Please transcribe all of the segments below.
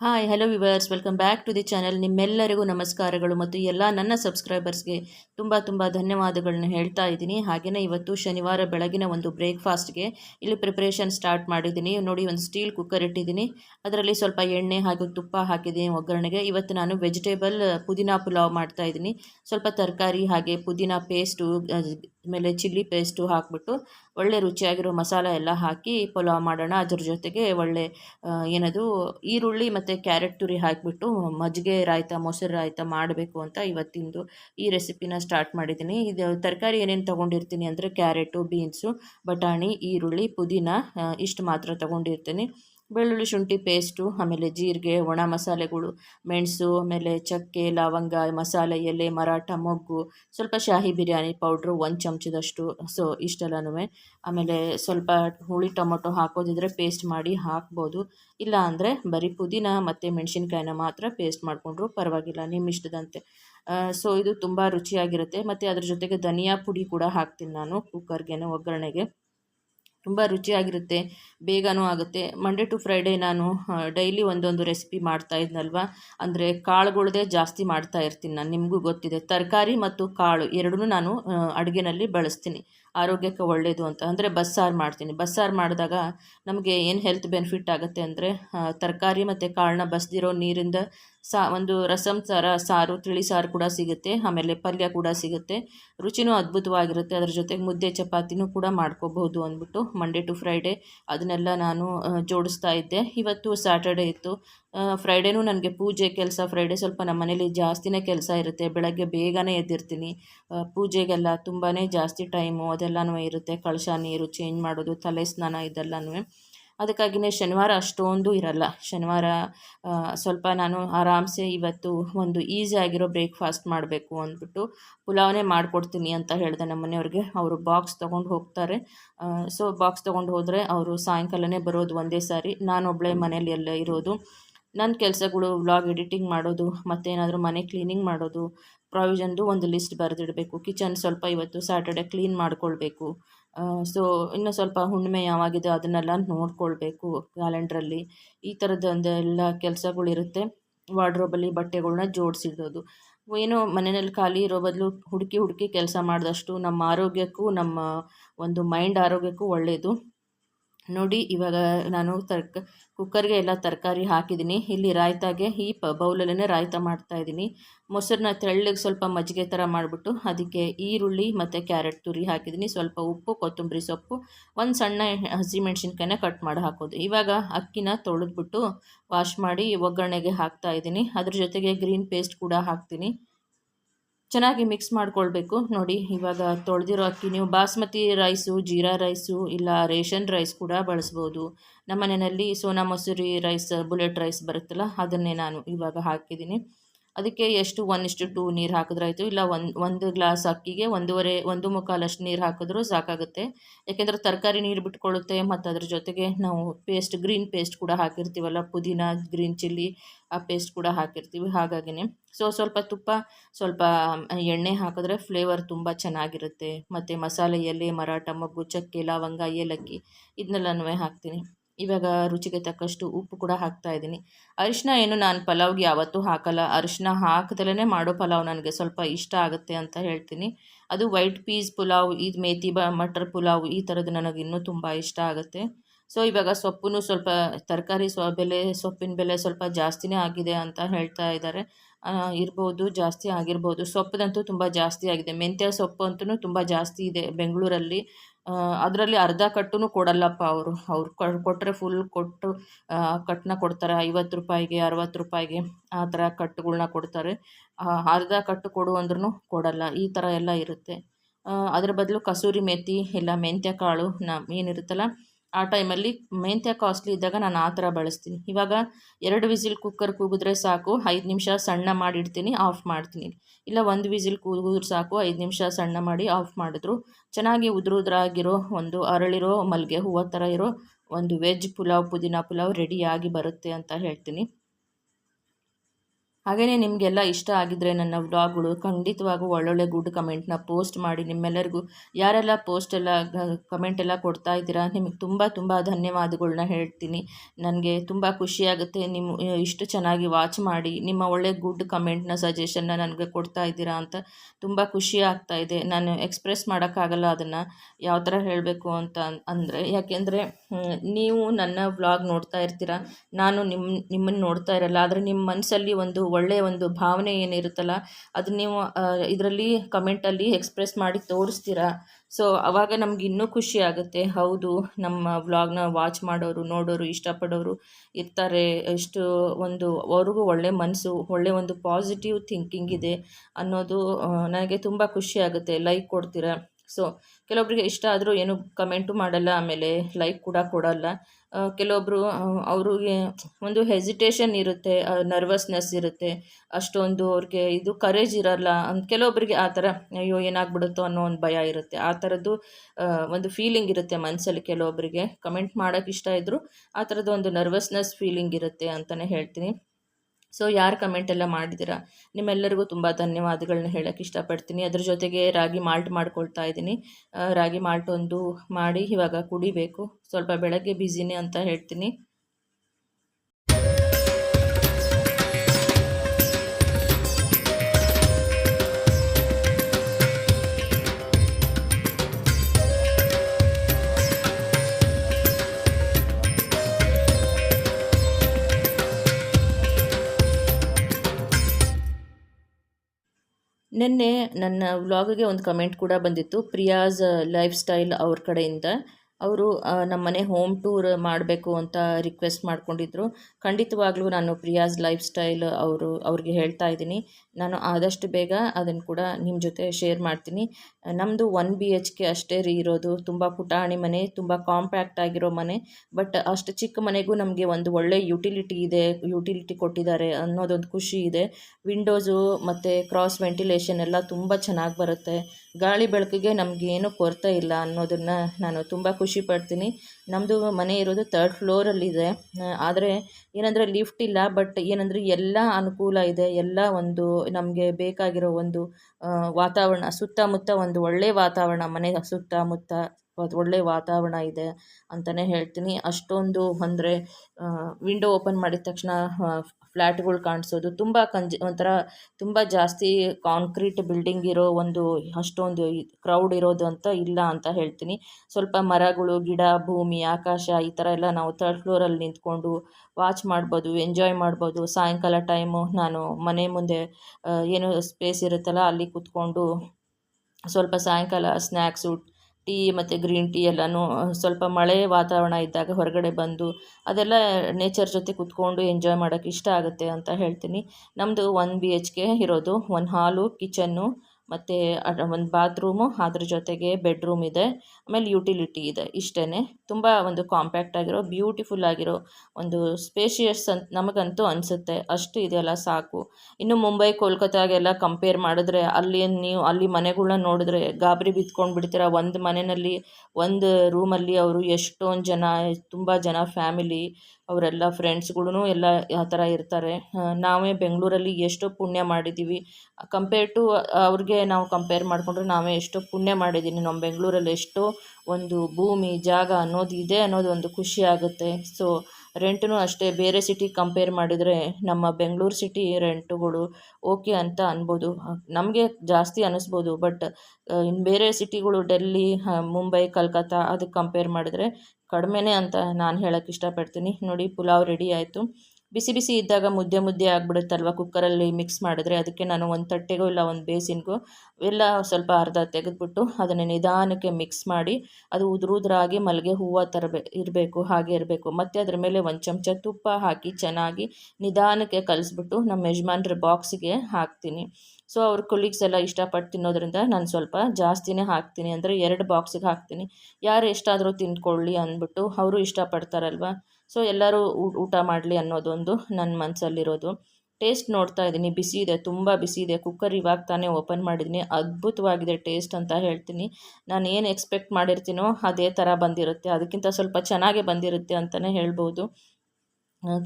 Hi hello viewers welcome back to the channel ನಿಮ್ಮೆಲ್ಲರಿಗೂ ನಮಸ್ಕಾರಗಳು ಮತ್ತು ಎಲ್ಲ ನನ್ನ ಸಬ್ಸ್ಕ್ರೈಬರ್ಸ್ಗೆ ತುಂಬ ತುಂಬ ಧನ್ಯವಾದಗಳನ್ನ ಹೇಳ್ತಾ ಇದ್ದೀನಿ. ಹಾಗೆಯೇ ಇವತ್ತು ಶನಿವಾರ ಬೆಳಗಿನ ಒಂದು ಬ್ರೇಕ್ಫಾಸ್ಟ್ಗೆ ಇಲ್ಲಿ ಪ್ರಿಪ್ರೇಷನ್ ಸ್ಟಾರ್ಟ್ ಮಾಡಿದ್ದೀನಿ. ನೋಡಿ, ಒಂದು ಸ್ಟೀಲ್ ಕುಕ್ಕರ್ ಇಟ್ಟಿದ್ದೀನಿ. ಅದರಲ್ಲಿ ಸ್ವಲ್ಪ ಎಣ್ಣೆ ಹಾಗೂ ತುಪ್ಪ ಹಾಕಿದ್ದೀನಿ ಒಗ್ಗರಣೆಗೆ. ಇವತ್ತು ನಾನು ವೆಜಿಟೇಬಲ್ ಪುದೀನಾ ಪುಲಾವ್ ಮಾಡ್ತಾ ಇದ್ದೀನಿ. ಸ್ವಲ್ಪ ತರಕಾರಿ ಹಾಗೆ ಪುದೀನಾ ಪೇಸ್ಟು ಆಮೇಲೆ ಚಿಲ್ಲಿ ಪೇಸ್ಟು ಹಾಕಿಬಿಟ್ಟು ಒಳ್ಳೆ ರುಚಿಯಾಗಿರೋ ಮಸಾಲ ಎಲ್ಲ ಹಾಕಿ ಪಲಾವ್ ಮಾಡೋಣ. ಅದ್ರ ಜೊತೆಗೆ ಒಳ್ಳೆ ಏನದು, ಈರುಳ್ಳಿ ಮತ್ತು ಕ್ಯಾರೆಟ್ ತುರಿ ಹಾಕಿಬಿಟ್ಟು ಮಜ್ಜಿಗೆ ರಾಯ್ತ, ಮೊಸರು ರಾಯ್ತ ಮಾಡಬೇಕು ಅಂತ ಇವತ್ತಿಂದು ಈ ರೆಸಿಪಿನ ಸ್ಟಾರ್ಟ್ ಮಾಡಿದ್ದೀನಿ. ಇದು ತರಕಾರಿ ಏನೇನು ತೊಗೊಂಡಿರ್ತೀನಿ ಅಂದರೆ ಕ್ಯಾರೆಟು, ಬೀನ್ಸು, ಬಟಾಣಿ, ಈರುಳ್ಳಿ, ಪುದೀನ ಇಷ್ಟು ಮಾತ್ರ ತೊಗೊಂಡಿರ್ತೀನಿ. ಬೆಳ್ಳುಳ್ಳಿ, ಶುಂಠಿ ಪೇಸ್ಟು ಆಮೇಲೆ ಜೀರಿಗೆ, ಒಣ ಮಸಾಲೆಗಳು, ಮೆಣಸು, ಆಮೇಲೆ ಚಕ್ಕೆ, ಲವಂಗ, ಮಸಾಲೆ, ಎಲೆ, ಮರಾಠ, ಮೊಗ್ಗು, ಸ್ವಲ್ಪ ಶಾಹಿ ಬಿರಿಯಾನಿ ಪೌಡ್ರು ಒಂದು ಚಮಚದಷ್ಟು ಸೊ ಇಷ್ಟೆಲ್ಲನೂ ಆಮೇಲೆ ಸ್ವಲ್ಪ ಹುಳಿ ಟೊಮೊಟೊ ಹಾಕೋದಿದ್ರೆ ಪೇಸ್ಟ್ ಮಾಡಿ ಹಾಕ್ಬೋದು. ಇಲ್ಲ ಅಂದರೆ ಬರೀ ಪುದೀನ ಮತ್ತು ಮೆಣಸಿನ್ಕಾಯಿನ ಮಾತ್ರ ಪೇಸ್ಟ್ ಮಾಡಿಕೊಂಡ್ರು ಪರವಾಗಿಲ್ಲ ನಿಮ್ಮ ಇಷ್ಟದಂತೆ. ಸೊ ಇದು ತುಂಬ ರುಚಿಯಾಗಿರುತ್ತೆ. ಮತ್ತು ಅದ್ರ ಜೊತೆಗೆ ಧನಿಯಾ ಪುಡಿ ಕೂಡ ಹಾಕ್ತೀನಿ ನಾನು ಕುಕ್ಕರ್ಗೆ ಒಗ್ಗರಣೆಗೆ. ತುಂಬ ರುಚಿಯಾಗಿರುತ್ತೆ, ಬೇಗನೂ ಆಗುತ್ತೆ. ಮಂಡೇ ಟು ಫ್ರೈಡೇ ನಾನು ಡೈಲಿ ಒಂದೊಂದು ರೆಸಿಪಿ ಮಾಡ್ತಾ ಇದ್ನಲ್ವ? ಅಂದರೆ ಕಾಳುಗಳದೇ ಜಾಸ್ತಿ ಮಾಡ್ತಾ ಇರ್ತೀನಿ ನಾನು, ನಿಮಗೂ ಗೊತ್ತಿದೆ. ತರಕಾರಿ ಮತ್ತು ಕಾಳು ಎರಡೂ ನಾನು ಅಡುಗೆನಲ್ಲಿ ಬಳಸ್ತೀನಿ. ಆರೋಗ್ಯಕ್ಕೆ ಒಳ್ಳೆಯದು ಅಂತ. ಅಂದರೆ ಬಸ್ಸಾರು ಮಾಡ್ತೀನಿ. ಬಸ್ಸಾರು ಮಾಡಿದಾಗ ನಮಗೆ ಏನು ಹೆಲ್ತ್ ಬೆನಿಫಿಟ್ ಆಗುತ್ತೆ ಅಂದರೆ ತರಕಾರಿ ಮತ್ತು ಕಾಳನ್ನ ಬಸ್ದಿರೋ ನೀರಿಂದ ಸಾ, ಒಂದು ರಸಂ ಸಾರ ಸಾರು, ತಿಳಿ ಸಾರು ಕೂಡ ಸಿಗುತ್ತೆ. ಆಮೇಲೆ ಪಲ್ಯ ಕೂಡ ಸಿಗುತ್ತೆ. ರುಚಿನೂ ಅದ್ಭುತವಾಗಿರುತ್ತೆ. ಅದ್ರ ಜೊತೆಗೆ ಮುದ್ದೆ ಚಪಾತಿನೂ ಕೂಡ ಮಾಡ್ಕೋಬಹುದು ಅಂದ್ಬಿಟ್ಟು ಮಂಡೇ ಟು ಫ್ರೈಡೇ ಅದನ್ನೆಲ್ಲ ನಾನು ಜೋಡಿಸ್ತಾ ಇದ್ದೆ. ಇವತ್ತು ಸ್ಯಾಟರ್ಡೇ ಇತ್ತು. ಫ್ರೈಡೇನೂ ನನಗೆ ಪೂಜೆ ಕೆಲಸ ಫ್ರೈಡೇ ಸ್ವಲ್ಪ ನಮ್ಮ ಮನೇಲಿ ಜಾಸ್ತಿನೇ ಕೆಲಸ ಇರುತ್ತೆ. ಬೆಳಗ್ಗೆ ಬೇಗನೆ ಎದ್ದಿರ್ತೀನಿ. ಪೂಜೆಗೆಲ್ಲ ತುಂಬಾ ಜಾಸ್ತಿ ಟೈಮು ಅದೆಲ್ಲನೂ ಇರುತ್ತೆ. ಕಳಶ ನೀರು ಚೇಂಜ್ ಮಾಡೋದು, ತಲೆ ಸ್ನಾನ ಇದೆಲ್ಲನೂ ಅದಕ್ಕಾಗಿಯೇ ಶನಿವಾರ ಅಷ್ಟೊಂದು ಇರಲ್ಲ. ಶನಿವಾರ ಸ್ವಲ್ಪ ನಾನು ಆರಾಮ್ಸೆ ಇವತ್ತು ಒಂದು ಈಸಿ ಆಗಿರೋ ಬ್ರೇಕ್ಫಾಸ್ಟ್ ಮಾಡಬೇಕು ಅಂದ್ಬಿಟ್ಟು ಪುಲಾವನೇ ಮಾಡಿಕೊಡ್ತೀನಿ ಅಂತ ಹೇಳಿದೆ ನಮ್ಮ ಮನೆಯವ್ರಿಗೆ. ಅವರು ಬಾಕ್ಸ್ ತೊಗೊಂಡು ಹೋಗ್ತಾರೆ. ಸೊ ಬಾಕ್ಸ್ ತೊಗೊಂಡು ಹೋದರೆ ಅವರು ಸಾಯಂಕಾಲನೇ ಬರೋದು ಒಂದೇ ಸಾರಿ. ನಾನೊಬ್ಬಳೇ ಮನೇಲಿ ಎಲ್ಲ ಇರೋದು. ನನ್ನ ಕೆಲಸಗಳು ವ್ಲಾಗ್ ಎಡಿಟಿಂಗ್ ಮಾಡೋದು ಮತ್ತೇನಾದರೂ ಮನೆ ಕ್ಲೀನಿಂಗ್ ಮಾಡೋದು ಪ್ರಾವಿಷನ್ದು ಒಂದು ಲಿಸ್ಟ್ ಬರೆದಿಡಬೇಕು. ಕಿಚನ್ ಸ್ವಲ್ಪ ಇವತ್ತು ಸ್ಯಾಟರ್ಡೆ ಕ್ಲೀನ್ ಮಾಡಿಕೊಳ್ಬೇಕು. ಸೊ ಇನ್ನು ಸ್ವಲ್ಪ ಹುಣ್ಣಿಮೆ ಯಾವಾಗಿದೆ ಅದನ್ನೆಲ್ಲ ನೋಡ್ಕೊಳ್ಬೇಕು ಕ್ಯಾಲೆಂಡ್ರಲ್ಲಿ ಈ ಥರದ್ದೊಂದೆಲ್ಲ ಕೆಲಸಗಳಿರುತ್ತೆ ವಾರ್ಡ್ರೋಬಲ್ಲಿ ಬಟ್ಟೆಗಳನ್ನ ಜೋಡಿಸಿಡೋದು. ಏನೋ ಮನೆಯಲ್ಲಿ ಖಾಲಿ ಇರೋ ಬದಲು ಹುಡುಕಿ ಹುಡುಕಿ ಕೆಲಸ ಮಾಡಿದಷ್ಟು ನಮ್ಮ ಆರೋಗ್ಯಕ್ಕೂ, ನಮ್ಮ ಒಂದು ಮೈಂಡ್ ಆರೋಗ್ಯಕ್ಕೂ ಒಳ್ಳೆಯದು ನೋಡಿ, ಇವಾಗ ನಾನು ತರ್ಕ ಕುಕ್ಕರ್ಗೆ ಎಲ್ಲ ತರಕಾರಿ ಹಾಕಿದ್ದೀನಿ. ಇಲ್ಲಿ ರಾಯ್ತಾಗೆ ಈ ಪ ಬೌಲಲ್ಲೇ ಮಾಡ್ತಾ ಮಾಡ್ತಾಯಿದ್ದೀನಿ ಮೊಸರನ್ನ ತೆಳ್ಳಗೆ ಸ್ವಲ್ಪ ಮಜ್ಜಿಗೆ ಥರ ಮಾಡಿಬಿಟ್ಟು ಅದಕ್ಕೆ ಈರುಳ್ಳಿ ಮತ್ತು ಕ್ಯಾರೆಟ್ ತುರಿ ಹಾಕಿದ್ದೀನಿ. ಸ್ವಲ್ಪ ಉಪ್ಪು, ಕೊತ್ತಂಬರಿ ಸೊಪ್ಪು, ಒಂದು ಸಣ್ಣ ಹಸಿಮೆಣ್ಸಿನ್ಕಾಯಿನ ಕಟ್ ಮಾಡಿ ಹಾಕೋದು. ಇವಾಗ ಅಕ್ಕಿನ ತೊಳೆದ್ಬಿಟ್ಟು ವಾಶ್ ಮಾಡಿ ಒಗ್ಗರಣೆಗೆ ಹಾಕ್ತಾಯಿದ್ದೀನಿ ಅದ್ರ ಜೊತೆಗೆ ಗ್ರೀನ್ ಪೇಸ್ಟ್ ಕೂಡ ಹಾಕ್ತೀನಿ. ಚೆನ್ನಾಗಿ ಮಿಕ್ಸ್ ಮಾಡ್ಕೊಳ್ಬೇಕು. ನೋಡಿ, ಇವಾಗ ತೊಳೆದಿರೋ ಅಕ್ಕಿ, ನೀವು ಬಾಸ್ಮತಿ ರೈಸು, ಜೀರಾ ರೈಸು, ಇಲ್ಲ ರೇಷನ್ ರೈಸ್ ಕೂಡ ಬಳಸ್ಬೋದು. ನಮ್ಮ ಮನೆಯಲ್ಲಿ Sona Masoori rice, bullet rice ಬರುತ್ತಲ್ಲ, ಅದನ್ನೇ ನಾನು ಇವಾಗ ಹಾಕಿದ್ದೀನಿ. ಅದಕ್ಕೆ ಎಷ್ಟು ಒನ್ ಇಷ್ಟು ಟೂ ನೀರು ಹಾಕಿದ್ರಾಯ್ತು. ಇಲ್ಲ ಒಂದು ಒಂದು ಗ್ಲಾಸ್ ಅಕ್ಕಿಗೆ ಒಂದೂವರೆ, ಒಂದು ಮುಕ್ಕಾಲಷ್ಟು ನೀರು ಹಾಕಿದ್ರೂ ಸಾಕಾಗುತ್ತೆ. ಯಾಕೆಂದರೆ ತರಕಾರಿ ನೀರು ಬಿಟ್ಕೊಳ್ಳುತ್ತೆ, ಮತ್ತು ಅದ್ರ ಜೊತೆಗೆ ನಾವು ಪೇಸ್ಟ್ ಗ್ರೀನ್ ಪೇಸ್ಟ್ ಕೂಡ ಹಾಕಿರ್ತೀವಲ್ಲ, ಪುದೀನ ಗ್ರೀನ್ ಚಿಲ್ಲಿ ಆ ಪೇಸ್ಟ್ ಕೂಡ ಹಾಕಿರ್ತೀವಿ ಹಾಗಾಗಿನೇ. ಸೊ ಸ್ವಲ್ಪ ತುಪ್ಪ, ಸ್ವಲ್ಪ ಎಣ್ಣೆ ಹಾಕಿದ್ರೆ ಫ್ಲೇವರ್ ತುಂಬ ಚೆನ್ನಾಗಿರುತ್ತೆ. ಮತ್ತು ಮಸಾಲೆ ಎಲೆ, ಮರಾಠ, ಮಗ್ಗು, ಚಕ್ಕೆ, ಲವಂಗ, ಏಲಕ್ಕಿ ಇದನ್ನೆಲ್ಲನೂ ಹಾಕ್ತೀನಿ. ಇವಾಗ ರುಚಿಗೆ ತಕ್ಕಷ್ಟು ಉಪ್ಪು ಕೂಡ ಹಾಕ್ತಾ ಇದ್ದೀನಿ. ಅರಿಶಿನ ಏನು ನಾನು ಪಲಾವ್ಗೆ ಯಾವತ್ತೂ ಹಾಕಲ್ಲ. ಅರಿಶಿನ ಹಾಕದಲ್ಲೇ ಮಾಡೋ ಪಲಾವ್ ನನಗೆ ಸ್ವಲ್ಪ ಇಷ್ಟ ಆಗುತ್ತೆ ಅಂತ ಹೇಳ್ತೀನಿ. ಅದು ವೈಟ್ ಪೀಸ್ ಪುಲಾವ್ ಇದು ಮೇತಿ ಬ, ಮಟರ್ ಪುಲಾವ್ ಈ ಥರದ್ದು ನನಗೆ ಇನ್ನೂ ತುಂಬ ಇಷ್ಟ ಆಗುತ್ತೆ. ಸೊ, ಇವಾಗ ಸೊಪ್ಪು ಸ್ವಲ್ಪ ತರಕಾರಿ ಸೊ, ಬೆಲೆ, ಸೊಪ್ಪಿನ ಬೆಲೆ ಸ್ವಲ್ಪ ಜಾಸ್ತಿನೇ ಆಗಿದೆ ಅಂತ ಹೇಳ್ತಾ ಇದ್ದಾರೆ. ಇರ್ಬೋದು, ಜಾಸ್ತಿ ಆಗಿರ್ಬೋದು. ಸೊಪ್ಪದಂತೂ ತುಂಬ ಜಾಸ್ತಿ ಆಗಿದೆ. ಮೆಂತ್ಯ ಸೊಪ್ಪು ಅಂತೂ ತುಂಬ ಜಾಸ್ತಿ ಇದೆ ಬೆಂಗಳೂರಲ್ಲಿ. ಅದರಲ್ಲಿ ಅರ್ಧ ಕಟ್ಟು ಕೊಡಲ್ಲಪ್ಪ ಅವರು. ಅವ್ರು ಕೊಟ್ಟರೆ ಫುಲ್ ಕೊಟ್ಟು ಕಟ್ಟನ್ನ ಕೊಡ್ತಾರೆ. ಐವತ್ತು ರೂಪಾಯಿಗೆ, ಅರವತ್ತು ರೂಪಾಯಿಗೆ ಆ ಥರ ಕಟ್ಟುಗಳ್ನ ಕೊಡ್ತಾರೆ. ಅರ್ಧ ಕಟ್ಟು ಕೊಡು ಅಂದ್ರೂ ಕೊಡಲ್ಲ. ಈ ಥರ ಎಲ್ಲ ಇರುತ್ತೆ. ಅದರ ಬದಲು ಕಸೂರಿ ಮೆಥಿ ಇಲ್ಲ ಮೆಂತ್ಯ ಕಾಳು ನ, ಏನಿರುತ್ತಲ್ಲ ಆ ಟೈಮಲ್ಲಿ ಮೆಂತ್ಯ ಕಾಸ್ಟ್ಲಿ ಇದ್ದಾಗ ನಾನು ಆ ಥರ ಬಳಸ್ತೀನಿ. ಇವಾಗ ಎರಡು ವಿಸಿಲ್ ಕುಕ್ಕರ್ ಕೂಗಿದ್ರೆ ಸಾಕು, ಐದು ನಿಮಿಷ ಸಣ್ಣ ಮಾಡಿಡ್ತೀನಿ, ಆಫ್ ಮಾಡ್ತೀನಿ. ಇಲ್ಲ ಒಂದು ವಿಸಿಲ್ ಕೂಗಿದ್ರೆ ಸಾಕು, ಐದು ನಿಮಿಷ ಸಣ್ಣ ಮಾಡಿ ಆಫ್ ಮಾಡಿದ್ರು. ಚೆನ್ನಾಗಿ ಉದುರುದ್ರಾಗಿರೋ ಒಂದು ಅರಳಿರೋ ಮಲ್ಲಿಗೆ ಹೂವು ಥರ ಇರೋ ಒಂದು ವೆಜ್ ಪುಲಾವ್, ಪುದೀನ ಪುಲಾವ್ ರೆಡಿಯಾಗಿ ಬರುತ್ತೆ ಅಂತ ಹೇಳ್ತೀನಿ. ಹಾಗೆಯೇ ನಿಮಗೆಲ್ಲ ಇಷ್ಟ ಆಗಿದ್ದರೆ ನನ್ನ ವ್ಲಾಗ್ಗಳು ಖಂಡಿತವಾಗೂ ಒಳ್ಳೊಳ್ಳೆ ಗುಡ್ ಕಮೆಂಟ್ನ ಪೋಸ್ಟ್ ಮಾಡಿ. ನಿಮ್ಮೆಲ್ಲರಿಗೂ ಯಾರೆಲ್ಲ ಪೋಸ್ಟ್ ಎಲ್ಲ ಕಮೆಂಟ್ ಎಲ್ಲ ಕೊಡ್ತಾ ಇದ್ದೀರಾ, ನಿಮಗೆ ತುಂಬ ತುಂಬ ಧನ್ಯವಾದಗಳನ್ನ ಹೇಳ್ತೀನಿ. ನನಗೆ ತುಂಬ ಖುಷಿಯಾಗುತ್ತೆ. ನಿಮ್ಮ ಇಷ್ಟು ಚೆನ್ನಾಗಿ ವಾಚ್ ಮಾಡಿ, ನಿಮ್ಮ ಒಳ್ಳೆ ಗುಡ್ ಕಮೆಂಟ್ನ ಸಜೆಷನ್ನ ನನಗೆ ಕೊಡ್ತಾ ಇದ್ದೀರಾ ಅಂತ ತುಂಬ ಖುಷಿ ಆಗ್ತಾ ಇದೆ. ನಾನು ಎಕ್ಸ್ಪ್ರೆಸ್ ಮಾಡೋಕ್ಕಾಗಲ್ಲ ಅದನ್ನು ಯಾವ ಥರ ಹೇಳಬೇಕು ಅಂತ ಅಂದರೆ, ಯಾಕೆಂದರೆ ನೀವು ನನ್ನ ವ್ಲಾಗ್ ನೋಡ್ತಾ ಇರ್ತೀರ. ನಾನು ನಿಮ್ಮ ನಿಮ್ಮನ್ನು ನೋಡ್ತಾ ಇರಲ್ಲ. ಆದರೆ ನಿಮ್ಮ ಮನಸ್ಸಲ್ಲಿ ಒಂದು ಒಳ್ಳೆಯ ಒಂದು ಭಾವನೆ ಏನಿರುತ್ತಲ್ಲ, ಅದು ನೀವು ಇದರಲ್ಲಿ ಕಮೆಂಟಲ್ಲಿ ಎಕ್ಸ್ಪ್ರೆಸ್ ಮಾಡಿ ತೋರಿಸ್ತೀರಾ? ಸೊ ಆವಾಗ ನಮ್ಗೆ ಇನ್ನೂ ಖುಷಿ ಆಗುತ್ತೆ. ಹೌದು, ನಮ್ಮ ವ್ಲಾಗ್ನ ವಾಚ್ ಮಾಡೋರು, ನೋಡೋರು, ಇಷ್ಟಪಡೋರು ಇರ್ತಾರೆ. ಎಷ್ಟು ಒಂದು, ಅವ್ರಿಗೂ ಒಳ್ಳೆ ಮನಸ್ಸು, ಒಳ್ಳೆ ಒಂದು ಪಾಸಿಟಿವ್ ಥಿಂಕಿಂಗ್ ಇದೆ ಅನ್ನೋದು ನನಗೆ ತುಂಬ ಖುಷಿ ಆಗುತ್ತೆ. ಲೈಕ್ ಕೊಡ್ತೀರಾ? ಸೊ ಕೆಲವೊಬ್ಬರಿಗೆ ಇಷ್ಟ ಆದರೂ ಏನು ಕಮೆಂಟು ಮಾಡಲ್ಲ, ಆಮೇಲೆ ಲೈಕ್ ಕೂಡ ಕೊಡಲ್ಲ. ಕೆಲವೊಬ್ಬರು ಅವ್ರಿಗೆ ಒಂದು ಹೆಸಿಟೇಷನ್ ಇರುತ್ತೆ ನರ್ವಸ್ನೆಸ್ ಇರುತ್ತೆ. ಅಷ್ಟೊಂದು ಅವ್ರಿಗೆ ಇದು ಕರೇಜ್ ಇರಲ್ಲ. ಕೆಲವೊಬ್ಬರಿಗೆ ಆ ಥರ, ಅಯ್ಯೋ, ಏನಾಗ್ಬಿಡುತ್ತೋ ಅನ್ನೋ ಒಂದು ಭಯ ಇರುತ್ತೆ. ಆ ಥರದ್ದು ಒಂದು ಫೀಲಿಂಗ್ ಇರುತ್ತೆ ಮನಸ್ಸಲ್ಲಿ ಕೆಲವೊಬ್ಬರಿಗೆ ಕಮೆಂಟ್ ಮಾಡೋಕ್ಕೆ ಇಷ್ಟ ಇದ್ದರೂ ಆ ಥರದ್ದು ಒಂದು ನರ್ವಸ್ನೆಸ್ ಫೀಲಿಂಗ್ ಇರುತ್ತೆ ಅಂತಲೇ ಹೇಳ್ತೀನಿ. ಸೊ ಯಾರು ಕಮೆಂಟ್ ಎಲ್ಲ ಮಾಡಿದ್ದೀರಾ? ನಿಮ್ಮೆಲ್ಲರಿಗೂ ತುಂಬ ಧನ್ಯವಾದಗಳನ್ನ ಹೇಳೋಕ್ಕೆ ಇಷ್ಟಪಡ್ತೀನಿ. ಅದ್ರ ಜೊತೆಗೆ ರಾಗಿ ಮಾಲ್ಟ್ ಮಾಡ್ಕೊಳ್ತಾ ಇದ್ದೀನಿ. ರಾಗಿ ಮಾಲ್ಟ್ ಒಂದು ಮಾಡಿ ಇವಾಗ ಕುಡಿಬೇಕು. ಸ್ವಲ್ಪ ಬೆಳಗ್ಗೆ ಬ್ಯುಸಿನೇ ಅಂತ ಹೇಳ್ತೀನಿ. ನಿನ್ನೆ ನನ್ನ ವ್ಲಾಗ್ಗೆ ಒಂದು ಕಮೆಂಟ್ ಕೂಡ ಬಂದಿತ್ತು. ಪ್ರಿಯಾಸ್ ಲೈಫ್ ಸ್ಟೈಲ್ ಅವ್ರ ಕಡೆಯಿಂದ. ಅವರು ನಮ್ಮ ಮನೆ ಹೋಮ್ ಟೂರ್ ಮಾಡಬೇಕು ಅಂತ ರಿಕ್ವೆಸ್ಟ್ ಮಾಡ್ಕೊಂಡಿದ್ರು. ಖಂಡಿತವಾಗ್ಲೂ ನಾನು ಪ್ರಿಯಾಸ್ ಲೈಫ್ ಸ್ಟೈಲ್ ಅವರು, ಅವ್ರಿಗೆ ಹೇಳ್ತಾ ಇದ್ದೀನಿ. ನಾನು ಆದಷ್ಟು ಬೇಗ ಅದನ್ನು ಕೂಡ ನಿಮ್ಮ ಜೊತೆ ಶೇರ್ ಮಾಡ್ತೀನಿ. ನಮ್ಮದು ಒನ್ ಬಿ ಎಚ್ ಕೆ ಅಷ್ಟೇ ರೀ ಇರೋದು. ತುಂಬ ಪುಟಾಣಿ ಮನೆ, ತುಂಬ ಕಾಂಪ್ಯಾಕ್ಟ್ ಆಗಿರೋ ಮನೆ. ಬಟ್ ಅಷ್ಟು ಚಿಕ್ಕ ಮನೆಗೂ ನಮಗೆ ಒಂದು ಒಳ್ಳೆ ಯುಟಿಲಿಟಿ ಇದೆ ಯುಟಿಲಿಟಿ ಕೊಟ್ಟಿದ್ದಾರೆ ಅನ್ನೋದೊಂದು ಖುಷಿ ಇದೆ. ವಿಂಡೋಸು ಮತ್ತು ಕ್ರಾಸ್ ವೆಂಟಿಲೇಷನ್ ಎಲ್ಲ ತುಂಬ ಚೆನ್ನಾಗಿ ಬರುತ್ತೆ. ಗಾಳಿ ಬೆಳಕಿಗೆ ನಮಗೇನು ಕೊರತೆ ಇಲ್ಲ ಅನ್ನೋದನ್ನು ನಾನು ತುಂಬ ಖುಷಿ ಪಡ್ತೀನಿ. ನಮ್ಮದು ಮನೆ ಇರೋದು ತರ್ಡ್ ಫ್ಲೋರಲ್ಲಿದೆ ಆದರೆ ಏನಂದರೆ ಲಿಫ್ಟ್ ಇಲ್ಲ ಬಟ್ ಏನಂದರೆ ಎಲ್ಲ ಅನುಕೂಲ ಇದೆ. ಎಲ್ಲ ಒಂದು ನಮಗೆ ಬೇಕಾಗಿರೋ ಒಂದು ವಾತಾವರಣ, ಸುತ್ತಮುತ್ತ ಒಂದು ಒಳ್ಳೆಯ ವಾತಾವರಣ ಮನೆ ಸುತ್ತಮುತ್ತ. ಒಳ್ಳೆಯ ವಾತಾವರಣ ಇದೆ ಅಂತಲೇ ಹೇಳ್ತೀನಿ. ಅಷ್ಟೊಂದು ಅಂದರೆ ವಿಂಡೋ ಓಪನ್ ಮಾಡಿದ ತಕ್ಷಣ ಫ್ಲ್ಯಾಟ್ಗಳು ಕಾಣಿಸೋದು ತುಂಬ ಕಂಜ್, ಒಂಥರ ತುಂಬ ಜಾಸ್ತಿ ಕಾಂಕ್ರೀಟ್ ಬಿಲ್ಡಿಂಗ್ ಇರೋ ಒಂದು, ಅಷ್ಟೊಂದು ಕ್ರೌಡ್ ಇರೋದು ಅಂತ ಇಲ್ಲ ಅಂತ ಹೇಳ್ತೀನಿ. ಸ್ವಲ್ಪ ಮರಗಳು, ಗಿಡ, ಭೂಮಿ, ಆಕಾಶ ಈ ಥರ ಎಲ್ಲ ನಾವು ಥರ್ಡ್ ಫ್ಲೋರಲ್ಲಿ ನಿಂತ್ಕೊಂಡು ವಾಚ್ ಮಾಡ್ಬೋದು, ಎಂಜಾಯ್ ಮಾಡ್ಬೋದು. ಸಾಯಂಕಾಲ ಟೈಮು ನಾನು ಮನೆ ಮುಂದೆ ಏನು ಸ್ಪೇಸ್ ಇರುತ್ತಲ್ಲ ಅಲ್ಲಿ ಕೂತ್ಕೊಂಡು ಸ್ವಲ್ಪ ಸಾಯಂಕಾಲ ಸ್ನ್ಯಾಕ್ಸು ಟೀ ಮತ್ತು ಗ್ರೀನ್ ಟೀ ಎಲ್ಲನೂ, ಸ್ವಲ್ಪ ಮಳೆ ವಾತಾವರಣ ಇದ್ದಾಗ ಹೊರಗಡೆ ಬಂದು ಅದೆಲ್ಲ ನೇಚರ್ ಜೊತೆ ಕುತ್ಕೊಂಡು ಎಂಜಾಯ್ ಮಾಡೋಕ್ಕೆ ಇಷ್ಟ ಆಗುತ್ತೆ ಅಂತ ಹೇಳ್ತೀನಿ. ನಮ್ಮದು ಒನ್ ಬಿ ಎಚ್ ಕೆ ಇರೋದು, ಒಂದು ಹಾಲು ಕಿಚನ್ನು ಮತ್ತು ಒಂದು ಬಾತ್ರೂಮು, ಅದ್ರ ಜೊತೆಗೆ ಬೆಡ್ರೂಮ್ ಇದೆ, ಆಮೇಲೆ ಯುಟಿಲಿಟಿ ಇದೆ ಇಷ್ಟೇ ತುಂಬ ಒಂದು ಕಾಂಪ್ಯಾಕ್ಟ್ ಆಗಿರೋ, ಬ್ಯೂಟಿಫುಲ್ ಆಗಿರೋ ಒಂದು ಸ್ಪೇಷಿಯಸ್ ಅಂತ ನಮಗಂತೂ ಅನಿಸುತ್ತೆ. ಅಷ್ಟು ಇದೆಯಲ್ಲ ಸಾಕು. ಇನ್ನು ಮುಂಬೈ, ಕೋಲ್ಕತ್ತಾಗೆಲ್ಲ ಕಂಪೇರ್ ಮಾಡಿದ್ರೆ ಅಲ್ಲಿ ನೀವು, ಅಲ್ಲಿ ಮನೆಗಳನ್ನ ನೋಡಿದ್ರೆ ಗಾಬರಿ ಬಿತ್ಕೊಂಡು ಬಿಡ್ತೀರ ಒಂದು ಮನೆಯಲ್ಲಿ, ಒಂದು ರೂಮಲ್ಲಿ ಅವರು ಎಷ್ಟೊಂದು ಜನ, ತುಂಬ ಜನ ಫ್ಯಾಮಿಲಿ ಅವರೆಲ್ಲ ಫ್ರೆಂಡ್ಸ್ಗಳೂ ಎಲ್ಲ ಆ ಥರ ಇರ್ತಾರೆ. ನಾವೇ ಬೆಂಗಳೂರಲ್ಲಿ ಎಷ್ಟೋ ಪುಣ್ಯ ಮಾಡಿದ್ದೀವಿ ಕಂಪೇರ್ ಟು ಅವ್ರಿಗೆ ನಾವು ಕಂಪೇರ್ ಮಾಡಿಕೊಂಡ್ರೆ ನಾವೇ ಎಷ್ಟೋ ಪುಣ್ಯ ಮಾಡಿದ್ದೀನಿ ನಮ್ಮ ಬೆಂಗಳೂರಲ್ಲಿ ಎಷ್ಟೋ ಒಂದು ಭೂಮಿ, ಜಾಗ ಅನ್ನೋದು ಇದೆ ಅನ್ನೋದು ಒಂದು ಖುಷಿ ಆಗುತ್ತೆ. ಸೊ ರೆಂಟೂ ಅಷ್ಟೇ ಬೇರೆ ಸಿಟಿ ಕಂಪೇರ್ ಮಾಡಿದರೆ ನಮ್ಮ ಬೆಂಗಳೂರು ಸಿಟಿ ರೆಂಟುಗಳು ಓಕೆ ಅಂತ ಅನ್ಬೋದು. ನಮಗೆ ಜಾಸ್ತಿ ಅನ್ನಿಸ್ಬೋದು ಬಟ್ ಇನ್ನು ಬೇರೆ ಸಿಟಿಗಳು ಡೆಲ್ಲಿ ಮುಂಬೈ ಕಲ್ಕತ್ತಾ ಅದಕ್ಕೆ ಕಂಪೇರ್ ಮಾಡಿದರೆ ಕಡಿಮೆನೇ ಅಂತ ನಾನು ಹೇಳೋಕ್ಕೆ ಇಷ್ಟಪಡ್ತೀನಿ. ನೋಡಿ ಪುಲಾವ್ ರೆಡಿ ಆಯಿತು. ಬಿಸಿ ಬಿಸಿ ಇದ್ದಾಗ ಮುದ್ದೆ ಮುದ್ದೆ ಆಗಿಬಿಡುತ್ತಲ್ವ ಕುಕ್ಕರಲ್ಲಿ ಮಿಕ್ಸ್ ಮಾಡಿದ್ರೆ? ಅದಕ್ಕೆ ನಾನು ಒಂದು ತಟ್ಟೆಗೋ ಇಲ್ಲ ಒಂದು ಬೇಸಿನ್ಗೋ ಎಲ್ಲ ಸ್ವಲ್ಪ ಅರ್ಧ ತೆಗೆದುಬಿಟ್ಟು ಅದನ್ನು ನಿಧಾನಕ್ಕೆ ಮಿಕ್ಸ್ ಮಾಡಿ ಅದು ಉದುರುದ್ರಾಗಿ ಮಲ್ಲಿಗೆ ಹೂವು ಥರ ಇರಬೇಕು, ಹಾಗೆ ಇರಬೇಕು. ಮತ್ತು ಅದರ ಮೇಲೆ ಒಂದು ಚಮಚ ತುಪ್ಪ ಹಾಕಿ ಚೆನ್ನಾಗಿ ನಿಧಾನಕ್ಕೆ ಕಲಿಸ್ಬಿಟ್ಟು ನಮ್ಮ ಯಜಮಾನ್ರ ಬಾಕ್ಸಿಗೆ ಹಾಕ್ತೀನಿ. ಸೊ, ಅವ್ರ ಕೊಲೀಗ್ಸ್ ಎಲ್ಲ ಇಷ್ಟಪಟ್ಟು ತಿನ್ನೋದ್ರಿಂದ ನಾನು ಸ್ವಲ್ಪ ಜಾಸ್ತಿನೇ ಹಾಕ್ತೀನಿ. ಅಂದರೆ ಎರಡು ಬಾಕ್ಸಿಗೆ ಹಾಕ್ತೀನಿ. ಯಾರು ಎಷ್ಟಾದರೂ ತಿಂದ್ಕೊಳ್ಳಿ ಅಂದ್ಬಿಟ್ಟು ಅವರು ಇಷ್ಟಪಡ್ತಾರಲ್ವ? ಸೊ ಎಲ್ಲರೂ ಊಟ ಮಾಡಲಿ ಅನ್ನೋದೊಂದು ನನ್ನ ಮನಸ್ಸಲ್ಲಿರೋದು ಟೇಸ್ಟ್ ನೋಡ್ತಾ ಇದ್ದೀನಿ. ಬಿಸಿ ಇದೆ, ತುಂಬ ಬಿಸಿ ಇದೆ. ಕುಕ್ಕರ್ ಇವಾಗ ತಾನೇ ಓಪನ್ ಮಾಡಿದ್ದೀನಿ ಅದ್ಭುತವಾಗಿದೆ ಟೇಸ್ಟ್ ಅಂತ ಹೇಳ್ತೀನಿ. ನಾನು ಏನು ಎಕ್ಸ್ಪೆಕ್ಟ್ ಮಾಡಿರ್ತೀನೋ ಅದೇ ಥರ ಬಂದಿರುತ್ತೆ. ಅದಕ್ಕಿಂತ ಸ್ವಲ್ಪ ಚೆನ್ನಾಗೇ ಬಂದಿರುತ್ತೆ ಅಂತಲೇ ಹೇಳ್ಬೋದು.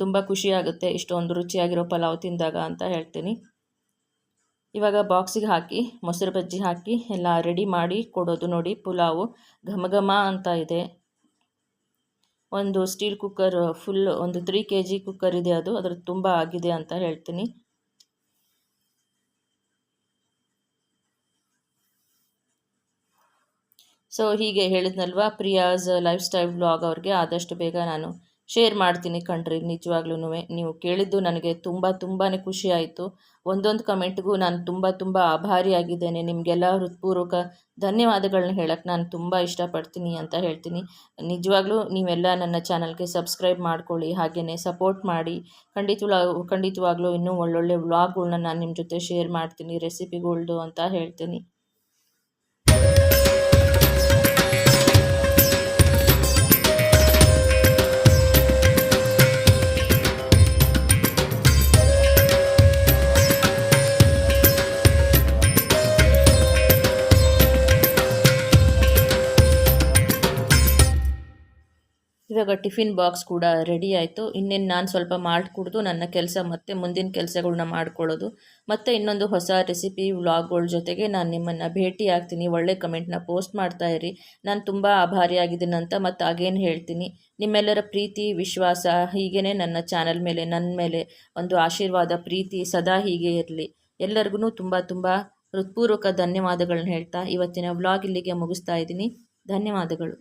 ತುಂಬ ಖುಷಿಯಾಗುತ್ತೆ ಇಷ್ಟೊಂದು ರುಚಿಯಾಗಿರೋ ಪಲಾವ್ ತಿಂದಾಗ ಅಂತ ಹೇಳ್ತೀನಿ. ಇವಾಗ ಬಾಕ್ಸಿಗೆ ಹಾಕಿ, ಮೊಸರು ಬಜ್ಜಿ ಹಾಕಿ, ಎಲ್ಲ ರೆಡಿ ಮಾಡಿ ಕೊಡೋದು ನೋಡಿ ಪುಲಾವು. ಘಮ ಘಮ ಅಂತ ಇದೆ. ಒಂದು ಸ್ಟೀಲ್ ಕುಕ್ಕರ್, ಫುಲ್ ಒಂದು ತ್ರೀ ಕೆ ಜಿ ಕುಕ್ಕರ್ ಇದೆ ಅದು. ಅದ್ರ ತುಂಬ ಆಗಿದೆ ಅಂತ ಹೇಳ್ತೀನಿ. ಸೊ ಹೀಗೆ ಹೇಳಿದ್ನಲ್ವಾ, ಪ್ರಿಯಾಸ್ ಲೈಫ್ ಸ್ಟೈಲ್ ಬ್ಲಾಗ್ ಅವ್ರಿಗೆ ಆದಷ್ಟು ಬೇಗ ನಾನು ಶೇರ್ ಮಾಡ್ತೀನಿ ಕಣ್ರಿ ನಿಜವಾಗ್ಲೂ ನೀವು ಕೇಳಿದ್ದು ನನಗೆ ತುಂಬ ತುಂಬಾ ಖುಷಿ ಆಯಿತು ಒಂದೊಂದು ಕಮೆಂಟ್ಗೂ ನಾನು ತುಂಬ ತುಂಬ ಆಭಾರಿಯಾಗಿದ್ದೇನೆ. ನಿಮಗೆಲ್ಲ ಹೃತ್ಪೂರ್ವಕ ಧನ್ಯವಾದಗಳನ್ನ ಹೇಳಕ್ಕೆ ನಾನು ತುಂಬ ಇಷ್ಟಪಡ್ತೀನಿ ಅಂತ ಹೇಳ್ತೀನಿ. ನಿಜವಾಗ್ಲೂ ನೀವೆಲ್ಲ ನನ್ನ ಚಾನಲ್ಗೆ ಸಬ್ಸ್ಕ್ರೈಬ್ ಮಾಡ್ಕೊಳ್ಳಿ, ಹಾಗೆಯೇ ಸಪೋರ್ಟ್ ಮಾಡಿ. ಖಂಡಿತ ಖಂಡಿತವಾಗ್ಲೂ ಇನ್ನೂ ಒಳ್ಳೊಳ್ಳೆ ವ್ಲಾಗ್ಗಳನ್ನ ನಾನು ನಿಮ್ಮ ಜೊತೆ ಶೇರ್ ಮಾಡ್ತೀನಿ, ರೆಸಿಪಿಗಳ್ದು ಅಂತ ಹೇಳ್ತೀನಿ. ಇವಾಗ ಟಿಫಿನ್ ಬಾಕ್ಸ್ ಕೂಡ ರೆಡಿ ಆಯಿತು. ಇನ್ನೇನು ನಾನು ಸ್ವಲ್ಪ ಮಾಲ್ಟ್ ಕುಡಿದು ನನ್ನ ಕೆಲಸ ಮತ್ತೆ ಮುಂದಿನ ಕೆಲಸಗಳನ್ನ ಮಾಡ್ಕೊಳ್ಳೋದು. ಮತ್ತು ಇನ್ನೊಂದು ಹೊಸ ರೆಸಿಪಿ ವ್ಲಾಗ್ಗಳ ಜೊತೆಗೆ ನಾನು ನಿಮ್ಮನ್ನು ಭೇಟಿ ಆಗ್ತೀನಿ. ಒಳ್ಳೆ ಕಮೆಂಟ್ನ ಪೋಸ್ಟ್ ಮಾಡ್ತಾ ಇರಿ. ನಾನು ತುಂಬ ಆಭಾರಿಯಾಗಿದ್ದೀನಂತ ಮತ್ತು ಆಗೇನು ಹೇಳ್ತೀನಿ. ನಿಮ್ಮೆಲ್ಲರ ಪ್ರೀತಿ, ವಿಶ್ವಾಸ ಹೀಗೇ ನನ್ನ ಚಾನಲ್ ಮೇಲೆ ನನ್ನ ಮೇಲೆ ಒಂದು ಆಶೀರ್ವಾದ, ಪ್ರೀತಿ ಸದಾ ಹೀಗೆ ಇರಲಿ. ಎಲ್ಲರಿಗೂ ತುಂಬ ತುಂಬ ಹೃತ್ಪೂರ್ವಕ ಧನ್ಯವಾದಗಳನ್ನ ಹೇಳ್ತಾ ಇವತ್ತಿನ ವ್ಲಾಗ್ ಇಲ್ಲಿಗೆ ಮುಗಿಸ್ತಾ ಇದ್ದೀನಿ. ಧನ್ಯವಾದಗಳು.